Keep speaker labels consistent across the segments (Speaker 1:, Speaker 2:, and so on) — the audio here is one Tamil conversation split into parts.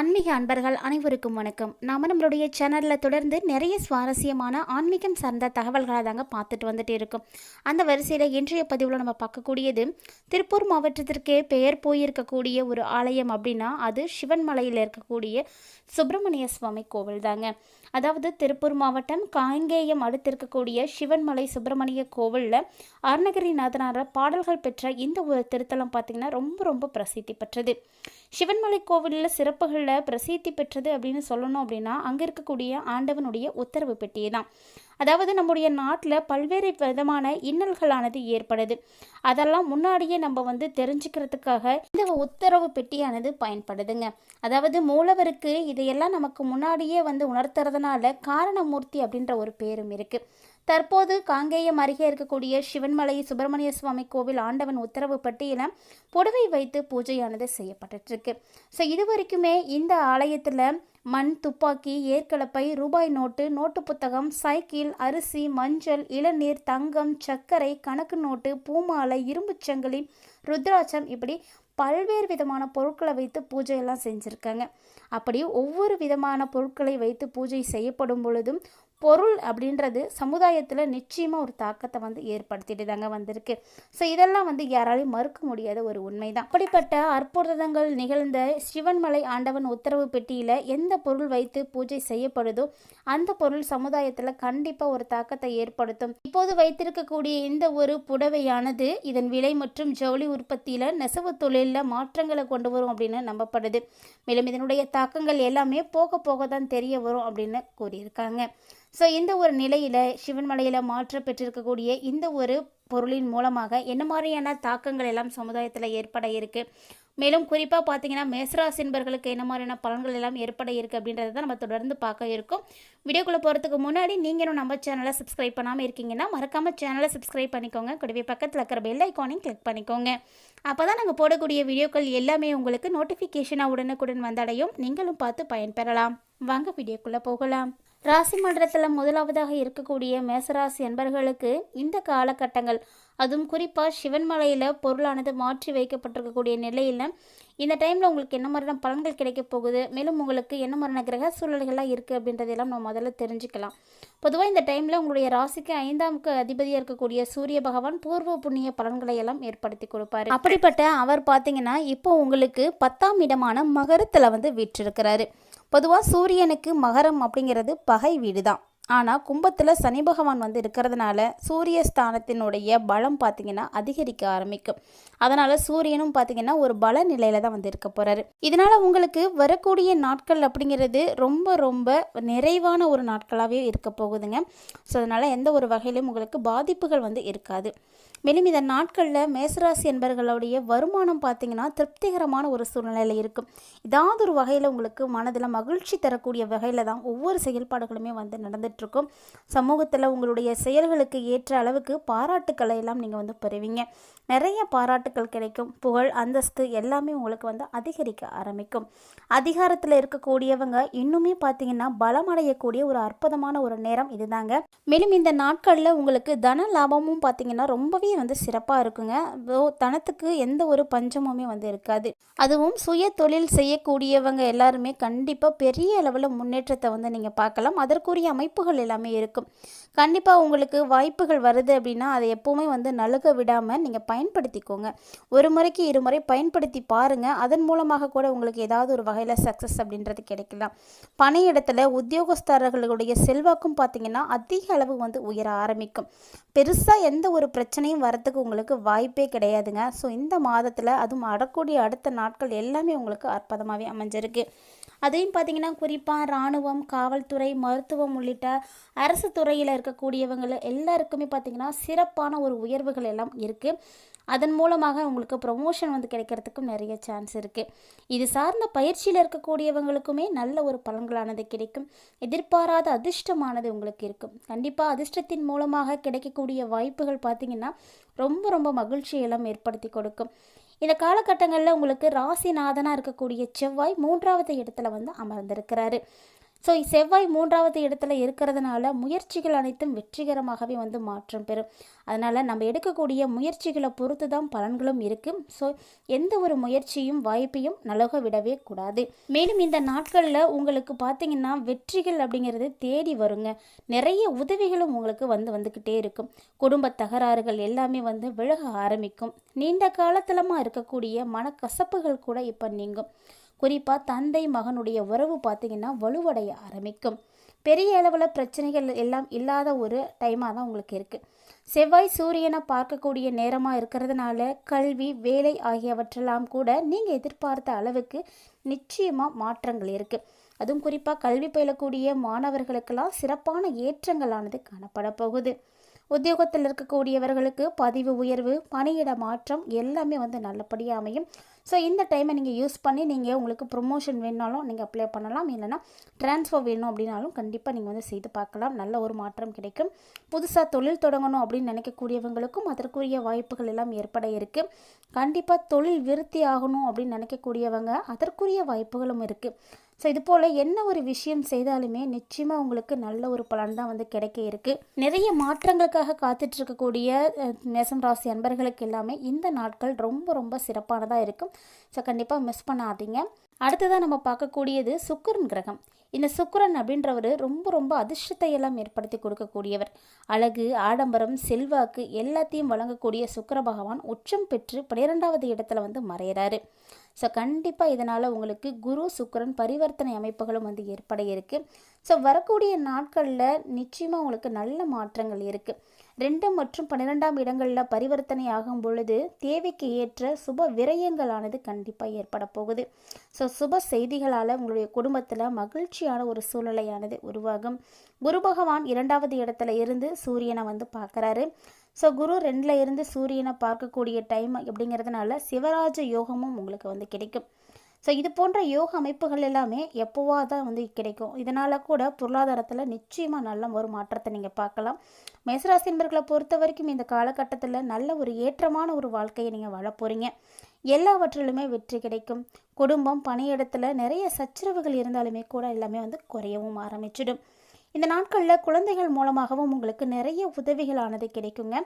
Speaker 1: ஆன்மீக அன்பர்கள் அனைவருக்கும் வணக்கம். நாம் நம்மளுடைய சேனலில் தொடர்ந்து நிறைய சுவாரஸ்யமான ஆன்மீகம் சார்ந்த தகவல்களை தாங்க பார்த்துட்டு வந்துட்டு இருக்கோம். அந்த வரிசையில் இன்றைய பதிவில் நம்ம பார்க்கக்கூடியது திருப்பூர் மாவட்டத்திற்கே பெயர் போயிருக்கக்கூடிய ஒரு ஆலயம் அப்படின்னா அது சிவன்மலையில் இருக்கக்கூடிய சுப்பிரமணிய சுவாமி கோவில் தாங்க. அதாவது திருப்பூர் மாவட்டம் காங்கேயம் அடுத்து இருக்கக்கூடிய சிவன்மலை சுப்பிரமணிய கோவிலில் அருணகிரிநாதனார பாடல்கள் பெற்ற இந்த ஒரு திருத்தலம் பார்த்திங்கன்னா ரொம்ப ரொம்ப பிரசித்தி பெற்றது. சிவன்மலை கோவிலில் சிறப்புகளில் பிரசித்தி பெற்றது அப்படின்னு சொல்லணும் அப்படின்னா அங்கே இருக்கக்கூடிய ஆண்டவனுடைய உத்தரவு பெட்டியே தான் அதாவது நம்முடைய நாட்டில் பல்வேறு விதமான இன்னல்களானது ஏற்படுது. அதெல்லாம் முன்னாடியே நம்ம வந்து தெரிஞ்சுக்கிறதுக்காக இந்த உத்தரவு பெட்டியானது பயன்படுதுங்க. அதாவது மூலவருக்கு இதையெல்லாம் நமக்கு முன்னாடியே வந்து உணர்த்துறதுனால காரணமூர்த்தி அப்படின்ற ஒரு பேரும் இருக்குது தற்போது காங்கேயம் அருகே இருக்கக்கூடிய சிவன்மலை சுப்பிரமணிய சுவாமி கோவில் ஆண்டவன் உத்தரவு பட்டியல புடவை வைத்து பூஜையானது செய்யப்பட்டுட்டு இருக்கு ஸோ இது வரைக்குமே இந்த ஆலயத்தில் மண் துப்பாக்கி ஏற்கலப்பை ரூபாய் நோட்டு நோட்டு புத்தகம் சைக்கிள் அரிசி மஞ்சள் இளநீர் தங்கம் சர்க்கரை கணக்கு நோட்டு பூமாலை இரும்புச்சங்கிலி ருத்ராட்சம் இப்படி பல்வேறு விதமான பொருட்களை வைத்து பூஜையெல்லாம் செஞ்சுருக்காங்க. அப்படி ஒவ்வொரு விதமான பொருட்களை வைத்து பூஜை செய்யப்படும் பொழுதும் பொருள் அப்படின்றது சமுதாயத்தில் நிச்சயமாக ஒரு தாக்கத்தை வந்து ஏற்படுத்திட்டு தாங்க வந்திருக்கு. ஸோ இதெல்லாம் வந்து யாராலையும் மறுக்க முடியாத ஒரு உண்மைதான். அப்படிப்பட்ட அற்புதங்கள் நிகழ்ந்த சிவன்மலை ஆண்டவன் உத்தரவு பெட்டியில் எந்த பொருள் வைத்து பூஜை செய்யப்படுதோ அந்த பொருள் சமுதாயத்தில் கண்டிப்பாக ஒரு தாக்கத்தை ஏற்படுத்தும். இப்போது வைத்திருக்கக்கூடிய இந்த ஒரு புடவையானது இதன் விலை மற்றும் ஜவுளி உற்பத்தியில் நெசவு தொழிலில் மாற்றங்களை கொண்டு வரும் அப்படின்னு நம்பப்படுது. மேலும் இதனுடைய தாக்கங்கள் எல்லாமே போக போக தான் தெரிய வரும் அப்படின்னு கூறியிருக்காங்க. ஸோ இந்த ஒரு நிலையில் சிவன்மலையில் மாற்ற பெற்றிருக்கக்கூடிய இந்த ஒரு பொருளின் மூலமாக என்ன மாதிரியான தாக்கங்கள் எல்லாம் சமுதாயத்தில் ஏற்பட இருக்குது மேலும் குறிப்பாக பார்த்தீங்கன்னா மேசராசி என்பர்களுக்கு என்ன மாதிரியான பலன்கள் எல்லாம் ஏற்பட இருக்குது அப்படின்றத தான் நம்ம தொடர்ந்து பார்க்க இருக்கோம். வீடியோக்குள்ளே போகிறதுக்கு முன்னாடி நீங்களும் நம்ம சேனலை சப்ஸ்கிரைப் பண்ணாமல் இருக்கீங்கன்னா மறக்காமல் சேனலை சப்ஸ்கிரைப் பண்ணிக்கோங்க. கூடவே பக்கத்தில் இருக்கிற பெல் ஐக்கானையும் கிளிக் பண்ணிக்கோங்க. அப்போ தான் நாங்கள் போடக்கூடிய வீடியோக்கள் எல்லாமே உங்களுக்கு நோட்டிஃபிகேஷனாக உடனுக்குடன் வந்தடையும். நீங்களும் பார்த்து பயன்பெறலாம். வாங்க வீடியோக்குள்ளே போகலாம். ராசி மன்றத்தில் முதலாவதாக இருக்கக்கூடிய மேசராசி என்பர்களுக்கு இந்த காலகட்டங்கள் அதுவும் குறிப்பாக சிவன்மலையில் பொருளானது மாற்றி வைக்கப்பட்டிருக்கக்கூடிய நிலையில் இந்த டைமில் உங்களுக்கு என்ன மாதிரியான பலன்கள் கிடைக்க போகுது? மேலும் உங்களுக்கு என்ன மாதிரியான கிரக சூழல்கள்லாம் இருக்குது அப்படின்றதெல்லாம் நம்ம முதல்ல தெரிஞ்சுக்கலாம். பொதுவாக இந்த டைமில் உங்களுடைய ராசிக்கு ஐந்தாம்க்கு அதிபதியாக இருக்கக்கூடிய சூரிய பகவான் பூர்வ புண்ணிய பலன்களை எல்லாம் ஏற்படுத்தி கொடுப்பாரு. அப்படிப்பட்ட அவர் பார்த்தீங்கன்னா இப்போ உங்களுக்கு பத்தாம் இடமான மகரத்தில் வந்து விற்றிருக்கிறாரு. பொதுவாக சூரியனுக்கு மகரம் அப்படிங்கிறது பகை வீடு தான் ஆனால் கும்பத்தில் சனி பகவான் வந்து இருக்கிறதுனால சூரிய ஸ்தானத்தினுடைய பலம் பார்த்திங்கன்னா அதிகரிக்க ஆரம்பிக்கும். அதனால் சூரியனும் பார்த்திங்கன்னா ஒரு பல நிலையில் தான் வந்து இருக்க போகிறாரு இதனால் உங்களுக்கு வரக்கூடிய நாட்கள் அப்படிங்கிறது ரொம்ப ரொம்ப நிறைவான ஒரு நாட்களாகவே இருக்க போகுதுங்க. ஸோ அதனால் எந்த ஒரு வகையிலும் உங்களுக்கு பாதிப்புகள் வந்து இருக்காது. மேலும் இந்த நாட்களில் மேசராசி என்பர்களுடைய வருமானம் பார்த்திங்கன்னா திருப்திகரமான ஒரு சூழ்நிலையில் இருக்கும். ஏதாவது ஒரு வகையில் உங்களுக்கு மனதில் மகிழ்ச்சி தரக்கூடிய வகையில் தான் ஒவ்வொரு செயல்பாடுகளுமே வந்து நடந்துகிட்ருக்கும் சமூகத்தில் உங்களுடைய செயல்களுக்கு ஏற்ற அளவுக்கு பாராட்டுக்களை எல்லாம் நீங்கள் வந்து பெறுவீங்க. நிறைய பாராட்டுக்கள் கிடைக்கும். புகழ் அந்தஸ்து எல்லாமே உங்களுக்கு வந்து அதிகரிக்க ஆரம்பிக்கும். அதிகாரத்தில் இருக்கக்கூடியவங்க இன்னுமே பார்த்தீங்கன்னா பலமடையக்கூடிய ஒரு அற்புதமான ஒரு நேரம் இதுதாங்க. மேலும் இந்த நாட்களில் உங்களுக்கு தன லாபமும் பார்த்தீங்கன்னா ரொம்பவே வந்து சிறப்பாக இருக்குங்க. தனத்துக்கு எந்த ஒரு பஞ்சமுமே வந்து இருக்காது. அதுவும் சுய தொழில் செய்யக்கூடியவங்க எல்லாருமே கண்டிப்பாக பெரிய அளவில் முன்னேற்றத்தை வந்து நீங்கள் பார்க்கலாம். அதற்குரிய அமைப்புகள் எல்லாமே இருக்கும். கண்டிப்பாக உங்களுக்கு வாய்ப்புகள் வருது அப்படின்னா அதை எப்போவுமே வந்து நழுக விடாமல் நீங்கள் பயன்படுத்திக்கோங்க. ஒரு முறைக்கு இருமுறை பயன்படுத்தி பாருங்கள் அதன் மூலமாக கூட உங்களுக்கு ஏதாவது ஒரு வகையில் சக்ஸஸ் அப்படின்றது கிடைக்கலாம். பணியிடத்தில் உத்தியோகஸ்தர்களுடைய செல்வாக்கும் பார்த்தீங்கன்னா அதிக அளவு வந்து உயர ஆரம்பிக்கும். பெருசாக எந்த ஒரு பிரச்சனையும் வரத்துக்கு உங்களுக்கு வாய்ப்பே கிடையாதுங்க. ஸோ இந்த மாதத்தில் அதுவும் அடக்கூடிய அடுத்த நாட்கள் எல்லாமே உங்களுக்கு அற்புதமாகவே அமைஞ்சிருக்கு. அதையும் பார்த்தீங்கன்னா குறிப்பாக இராணுவம் காவல்துறை மருத்துவம் உள்ளிட்ட அரசு துறையில் இருக்கக்கூடியவங்க எல்லாருக்குமே பார்த்திங்கன்னா சிறப்பான ஒரு உயர்வுகள் எல்லாம் இருக்குது அதன் மூலமாக உங்களுக்கு ப்ரொமோஷன் வந்து கிடைக்கிறதுக்கும் நிறைய சான்ஸ் இருக்குது இது சார்ந்த பயிற்சியில் இருக்கக்கூடியவங்களுக்குமே நல்ல ஒரு பலன்களானது கிடைக்கும். எதிர்பாராத அதிர்ஷ்டமானது உங்களுக்கு இருக்கும். கண்டிப்பாக அதிர்ஷ்டத்தின் மூலமாக கிடைக்கக்கூடிய வாய்ப்புகள் பார்த்திங்கன்னா ரொம்ப ரொம்ப மகிழ்ச்சியெல்லாம் ஏற்படுத்தி கொடுக்கும். இந்த காலகட்டங்களில் உங்களுக்கு ராசிநாதனாக இருக்கக்கூடிய செவ்வாய் மூன்றாவது இடத்துல வந்து அமர்ந்திருக்கிறாரு. ஸோ செவ்வாய் மூன்றாவது இடத்துல இருக்கிறதுனால முயற்சிகள் அனைத்தும் வெற்றிகரமாகவே வந்து மாற்றம் பெறும். அதனால் நம்ம எடுக்கக்கூடிய முயற்சிகளை பொறுத்து தான் பலன்களும் இருக்குது ஸோ எந்த ஒரு முயற்சியும் வாய்ப்பையும் நலக விடவே கூடாது. மேலும் இந்த நாட்களில் உங்களுக்கு பார்த்தீங்கன்னா வெற்றிகள் அப்படிங்கிறது தேடி வருங்க. நிறைய உதவிகளும் உங்களுக்கு வந்து வந்துக்கிட்டே இருக்கும். குடும்ப தகராறுகள் எல்லாமே வந்து விலக ஆரம்பிக்கும். நீண்ட காலத்திலமாக இருக்கக்கூடிய மனக்கசப்புகள் கூட இப்போ நீங்கும். குறிப்பாக தந்தை மகனுடைய உறவு பார்த்திங்கன்னா வலுவடைய ஆரம்பிக்கும். பெரிய அளவில் பிரச்சனைகள் எல்லாம் இல்லாத ஒரு டைமாக தான் உங்களுக்கு இருக்குது செவ்வாய் சூரியனை பார்க்கக்கூடிய நேரமாக இருக்கிறதுனால கல்வி வேலை ஆகியவற்றெல்லாம் கூட நீங்கள் எதிர்பார்த்த அளவுக்கு நிச்சயமாக மாற்றங்கள் இருக்குது அதுவும் குறிப்பாக கல்வி பயிலக்கூடிய மாணவர்களுக்கெல்லாம் சிறப்பான ஏற்றங்களானது காணப்பட போகுது. உத்தியோகத்தில் இருக்கக்கூடியவர்களுக்கு பதிவு உயர்வு பணியிட மாற்றம் எல்லாமே வந்து நல்லபடியாக அமையும். ஸோ இந்த டைமை நீங்கள் யூஸ் பண்ணி நீங்கள் உங்களுக்கு ப்ரொமோஷன் வேணாலும் நீங்கள் அப்ளை பண்ணலாம். இல்லைனா ட்ரான்ஸ்ஃபர் வேணும் அப்படின்னாலும் கண்டிப்பாக நீங்கள் வந்து செய்து பார்க்கலாம். நல்ல ஒரு மாற்றம் கிடைக்கும். புதுசாக தொழில் தொடங்கணும் அப்படின்னு நினைக்கக்கூடியவங்களுக்கும் அதற்குரிய வாய்ப்புகள் எல்லாம் ஏற்பட இருக்குது கண்டிப்பாக தொழில் விருத்தி ஆகணும் அப்படின்னு நினைக்கக்கூடியவங்க அதற்குரிய வாய்ப்புகளும் இருக்குது ஸோ இது போல் என்ன ஒரு விஷயம் செய்தாலுமே நிச்சயமாக உங்களுக்கு நல்ல ஒரு பலன் தான் வந்து கிடைக்க இருக்குது நிறைய மாற்றங்களுக்காக காத்துட்ருக்கக்கூடிய மேசம் ராசி அன்பர்களுக்கு எல்லாமே இந்த நாட்கள் ரொம்ப ரொம்ப சிறப்பானதாக இருக்கும். ஸோ கண்டிப்பாக மிஸ் பண்ணாதீங்க. அடுத்ததாக நம்ம பார்க்கக்கூடியது சுக்கரன் கிரகம். இந்த சுக்கரன் அப்படின்றவர் ரொம்ப ரொம்ப அதிர்ஷ்டத்தை எல்லாம் ஏற்படுத்தி கொடுக்கக்கூடியவர். அழகு ஆடம்பரம் செல்வாக்கு எல்லாத்தையும் வழங்கக்கூடிய சுக்கர பகவான் உச்சம் பெற்று பனிரெண்டாவது இடத்துல வந்து மறையிறாரு. ஸோ கண்டிப்பாக இதனால் உங்களுக்கு குரு சுக்கரன் பரிவர்த்தனை அமைப்புகளும் வந்து ஏற்பட இருக்குது ஸோ வரக்கூடிய நாட்களில் நிச்சயமாக உங்களுக்கு நல்ல மாற்றங்கள் இருக்குது ரெண்டு மற்றும் பன்னிரெண்டாம் இடங்களில் பரிவர்த்தனை ஆகும் பொழுது தேவைக்கு ஏற்ற சுப விரயங்களானது கண்டிப்பாக ஏற்பட போகுது. ஸோ சுப செய்திகளால் உங்களுடைய குடும்பத்தில் மகிழ்ச்சியான ஒரு சூழ்நிலையானது உருவாகும். குரு பகவான் இரண்டாவது இடத்துல இருந்து சூரியனை வந்து பார்க்குறாரு. ஸோ குரு ரெண்டில் இருந்து சூரியனை பார்க்கக்கூடிய டைம் அப்படிங்கிறதுனால சிவராஜ யோகமும் உங்களுக்கு வந்து கிடைக்கும். ஸோ இது போன்ற யோக அமைப்புகள் எல்லாமே எப்போவா தான் வந்து கிடைக்கும். இதனால் கூட பொருளாதாரத்தில் நிச்சயமாக நல்ல ஒரு மாற்றத்தை நீங்கள் பார்க்கலாம். மேசராசி என்பர்களை பொறுத்த வரைக்கும் இந்த காலகட்டத்தில் நல்ல ஒரு ஏற்றமான ஒரு வாழ்க்கையை நீங்கள் வாழ போகிறீங்க எல்லாவற்றிலுமே வெற்றி கிடைக்கும். குடும்பம் பணியிடத்தில் நிறைய சச்சரவுகள் இருந்தாலுமே கூட எல்லாமே வந்து குறையவும் ஆரம்பிச்சிடும். இந்த நாட்களில் குழந்தைகள் மூலமாகவும் உங்களுக்கு நிறைய உதவிகளானது கிடைக்குங்க.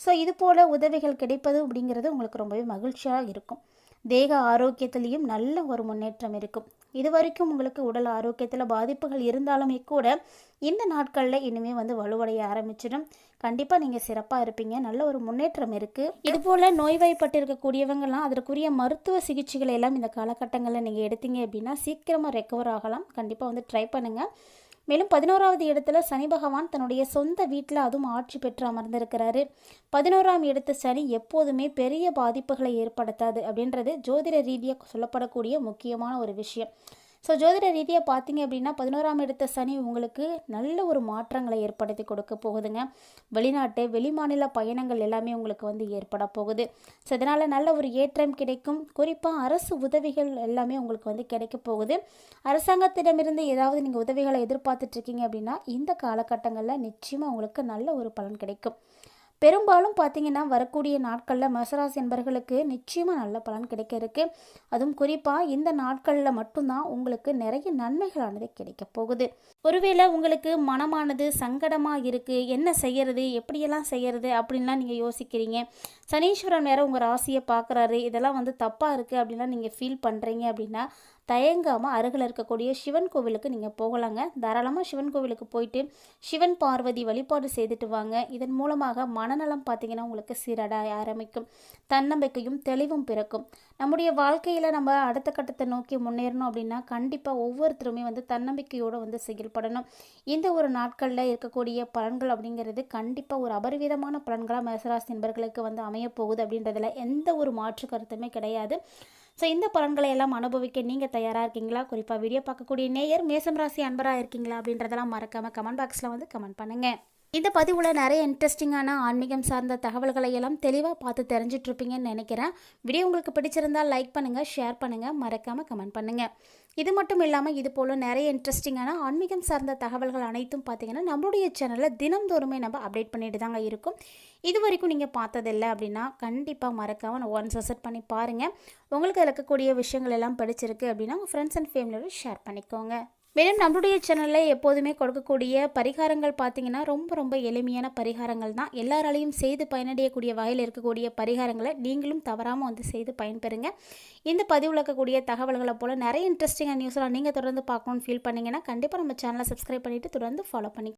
Speaker 1: ஸோ இது போல் உதவிகள் கிடைப்பது அப்படிங்கிறது உங்களுக்கு ரொம்பவே மகிழ்ச்சியாக இருக்கும். தேக ஆரோக்கியத்திலையும் நல்ல ஒரு முன்னேற்றம் இருக்கும். இது வரைக்கும் உங்களுக்கு உடல் ஆரோக்கியத்தில் பாதிப்புகள் இருந்தாலுமே கூட இந்த நாட்களில் இனிமேல் வந்து வலுவடைய ஆரம்பிச்சிடும். கண்டிப்பாக நீங்கள் சிறப்பாக இருப்பீங்க. நல்ல ஒரு முன்னேற்றம் இருக்குது இதுபோல் நோய்வாய்ப்பட்டு அதற்குரிய மருத்துவ சிகிச்சைகளை எல்லாம் இந்த காலகட்டங்களில் நீங்கள் எடுத்தீங்க அப்படின்னா சீக்கிரமாக ரெக்கவர் ஆகலாம். கண்டிப்பாக வந்து ட்ரை பண்ணுங்கள் மேலும் பதினோராவது இடத்துல சனி பகவான் தன்னுடைய சொந்த வீட்டில் அதுவும் ஆட்சி பெற்று அமர்ந்திருக்கிறாரு. பதினோராம் இடத்து சனி எப்போதுமே பெரிய பாதிப்புகளை ஏற்படுத்தாது அப்படின்றது ஜோதிட ரீதியாக சொல்லப்படக்கூடிய முக்கியமான ஒரு விஷயம். ஸோ ஜோதிட ரீதியாக பார்த்தீங்க அப்படின்னா பதினோராம் இடத்த சனி உங்களுக்கு நல்ல ஒரு மாற்றங்களை ஏற்படுத்தி கொடுக்க போகுதுங்க. வெளிநாட்டு வெளிமாநில பயணங்கள் எல்லாமே உங்களுக்கு வந்து ஏற்பட போகுது. ஸோ இதனால் நல்ல ஒரு ஏற்றம் கிடைக்கும். குறிப்பாக அரசு உதவிகள் எல்லாமே உங்களுக்கு வந்து கிடைக்க போகுது. அரசாங்கத்திடமிருந்து ஏதாவது நீங்கள் உதவிகளை எதிர்பார்த்துட்ருக்கீங்க அப்படின்னா இந்த காலகட்டங்களில் நிச்சயமாக உங்களுக்கு நல்ல ஒரு பலன் கிடைக்கும். பெரும்பாலும் பார்த்தீங்கன்னா வரக்கூடிய நாட்களில் மசராசி என்பர்களுக்கு நிச்சயமாக நல்ல பலன் கிடைக்க இருக்கு. அதுவும் குறிப்பாக இந்த நாட்களில் மட்டும்தான் உங்களுக்கு நிறைய நன்மைகளானது கிடைக்க போகுது. ஒருவேளை உங்களுக்கு மனமானது சங்கடமாக இருக்குது என்ன செய்யறது எப்படியெல்லாம் செய்யறது அப்படின்லாம் நீங்கள் யோசிக்கிறீங்க. சனீஸ்வரன் வேறு உங்கள் ராசியை பார்க்குறாரு. இதெல்லாம் வந்து தப்பாக இருக்குது அப்படின்லாம் நீங்கள் ஃபீல் பண்ணுறீங்க அப்படின்னா தயங்காமல் அருகில் இருக்கக்கூடிய சிவன் கோவிலுக்கு நீங்கள் போகலாங்க. தாராளமாக சிவன் கோவிலுக்கு போயிட்டு சிவன் பார்வதி வழிபாடு செய்துட்டு வாங்க. இதன் மூலமாக மனநலம் பார்த்திங்கன்னா உங்களுக்கு சீரடாய ஆரம்பிக்கும். தன்னம்பிக்கையும் தெளிவும் பிறக்கும். நம்முடைய வாழ்க்கையில் நம்ம அடுத்த கட்டத்தை நோக்கி முன்னேறணும் அப்படின்னா கண்டிப்பாக ஒவ்வொருத்தருமே வந்து தன்னம்பிக்கையோடு வந்து செயல்படணும். இந்த ஒரு நாட்களில் இருக்கக்கூடிய பலன்கள் அப்படிங்கிறது கண்டிப்பாக ஒரு அபரிவிதமான பலன்களாக மேசராசி நண்பர்களுக்கு வந்து அமையப்போகுது அப்படின்றதுல எந்த ஒரு மாற்று கருத்துமே கிடையாது. ஸோ இந்த பலன்களை எல்லாம் அனுபவிக்க நீங்கள் தயாராக இருக்கீங்களா? குறிப்பாக வீடியோ பார்க்கக்கூடிய நேயர் மேசம் ராசி அன்பராக இருக்கீங்களா அப்படின்றதெல்லாம் மறக்காமல் கமெண்ட் பாக்ஸில் வந்து கமெண்ட் பண்ணுங்கள் இந்த பதிவில் நிறைய இன்ட்ரெஸ்டிங்கான ஆன்மீகம் சார்ந்த தகவல்களை எல்லாம் தெளிவாக பார்த்து தெரிஞ்சிட்ருப்பீங்கன்னு நினைக்கிறேன். வீடியோ உங்களுக்கு பிடிச்சிருந்தால் லைக் பண்ணுங்கள் ஷேர் பண்ணுங்கள் மறக்காமல் கமெண்ட் பண்ணுங்கள் இது மட்டும் இல்லாமல் இது போல் நிறைய இன்ட்ரெஸ்டிங்கான ஆன்மீகம் சார்ந்த தகவல்கள் அனைத்தும் பார்த்தீங்கன்னா நம்மளுடைய சேனலில் தினந்தோறுமே நம்ம அப்டேட் பண்ணிட்டு தாங்க இருக்கும். இது வரைக்கும் நீங்கள் பார்த்ததில்லை அப்படின்னா கண்டிப்பாக மறக்காமல் ஒன்ஸ் அசட் பண்ணி பாருங்கள் உங்களுக்கு இருக்கக்கூடிய விஷயங்கள் எல்லாம் பிடிச்சிருக்கு அப்படின்னா உங்கள் ஃப்ரெண்ட்ஸ் அண்ட் ஃபேமிலியோடு ஷேர் பண்ணிக்கோங்க. மேலும் நம்மளுடைய சேனலில் எப்போதுமே கொடுக்கக்கூடிய பரிகாரங்கள் பார்த்தீங்கன்னா ரொம்ப ரொம்ப எளிமையான பரிகாரங்கள் தான். எல்லாராலையும் செய்து பயனடையக்கூடிய வகையில் இருக்கக்கூடிய பரிகாரங்களை நீங்களும் தவறாமல் வந்து செய்து பயன்பெறுங்க. இந்த பதிவில் இருக்கக்கூடிய தகவல்களை போல் நிறைய இன்ட்ரெஸ்டிங்காக நியூஸ்லாம் நீங்கள் தொடர்ந்து பார்க்கணும்னு ஃபீல் பண்ணிங்கன்னா கண்டிப்பாக நம்ம சேனலை சப்ஸ்கிரைப் பண்ணிவிட்டு தொடர்ந்து ஃபாலோ பண்ணி